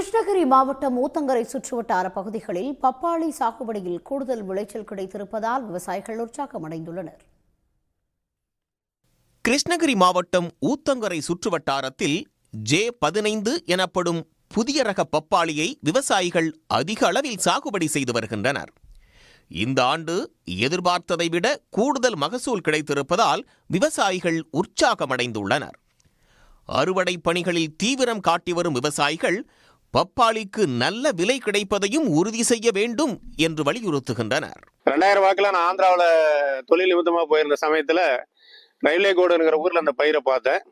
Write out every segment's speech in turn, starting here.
கிருஷ்ணகிரி மாவட்டம் ஊத்தங்கரை சுற்றுவட்டார பகுதிகளில் பப்பாளி சாகுபடியில் கூடுதல் விளைச்சல் கிடைத்திருப்பதால் விவசாயிகள் உற்சாகமடைந்துள்ளனர். கிருஷ்ணகிரி மாவட்டம் ஊத்தங்கரை சுற்றுவட்டாரத்தில் ஜே பதினைந்து எனப்படும் புதிய ரக பப்பாளியை விவசாயிகள் அதிக அளவில் சாகுபடி செய்து வருகின்றனர். இந்த ஆண்டு எதிர்பார்த்ததை விட கூடுதல் மகசூல் கிடைத்திருப்பதால் விவசாயிகள் உற்சாகமடைந்துள்ளனர். அறுவடை பணிகளில் தீவிரம் காட்டி வரும் விவசாயிகள் பப்பாளிக்கு நல்ல விலை கிடைப்பதையும் உறுதி செய்ய வேண்டும் என்று வலியுறுத்துகின்றனர். ரெண்டாயிரம் வாக்கில் நான் ஆந்திராவில் தொழில் நிமித்தமாக போயிருந்த சமயத்தில் ரயில்வே கோடுங்கிற ஊரில் அந்த பயிரை பார்த்தேன்.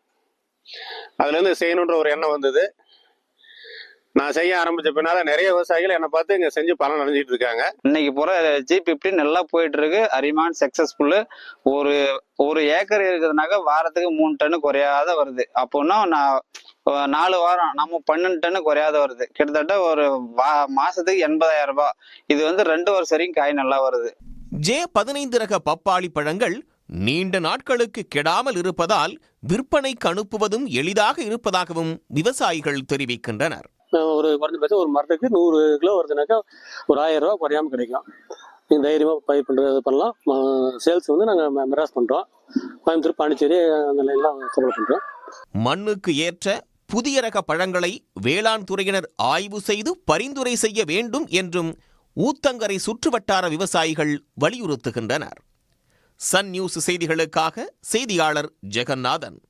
அதுலேருந்து செய்யணுன்ற ஒரு எண்ணம் வந்தது. நான் செய்ய ஆரம்பிச்ச பின்னால நிறைய விவசாயிகள் என்னை பார்த்து இங்கே செஞ்சு பலன் அடைஞ்சிட்டு இருக்காங்க. இன்னைக்கு பூரா ஜி பிப்டி நல்லா போயிட்டு இருக்கு. அரிமான் சக்சஸ்ஃபுல்லு ஒரு ஒரு ஏக்கர் இருக்குதுனாக்க வாரத்துக்கு மூணு டன்னு குறையாத வருது. அப்போன்னா நான் நாலு வாரம் நம்ம பன்னெண்டு டன்னு குறையாத வருது. கிட்டத்தட்ட ஒரு வா மாசத்துக்கு எண்பதாயிரம் ரூபாய். இது வந்து ரெண்டு வருஷம் வரைக்கும் காய் நல்லா வருது. ஜே பதினைந்து ரக பப்பாளி பழங்கள் நீண்ட நாட்களுக்கு கெடாமல் இருப்பதால் விற்பனைக்கு அனுப்புவதும் எளிதாக இருப்பதாகவும் விவசாயிகள் தெரிவிக்கின்றனர். ஒரு குறைஞ்சபட்சம் ஒரு மரத்துக்கு நூறு கிலோ வருதுனாக்கா ஒரு ஆயிரம் ரூபா குறையாம கிடைக்கும். நீங்கள் தைரியமாக பயிர் பண்ணுறது பண்ணலாம். சேல்ஸ் வந்து நாங்கள் மிராஸ் பண்ணுறோம் கோயம்புத்தூர் பாண்டிச்சேரி அந்த லைன்லாம் சப்ளை பண்ணுறோம் மண்ணுக்கு ஏற்ற புதிய ரக பழங்களை வேளாண் துறையினர் ஆய்வு செய்து பரிந்துரை செய்ய வேண்டும் என்றும் ஊத்தங்கரை சுற்றுவட்டார விவசாயிகள் வலியுறுத்துகின்றனர். சன் நியூஸ் செய்திகளுக்காக செய்தியாளர் ஜெகநாதன்.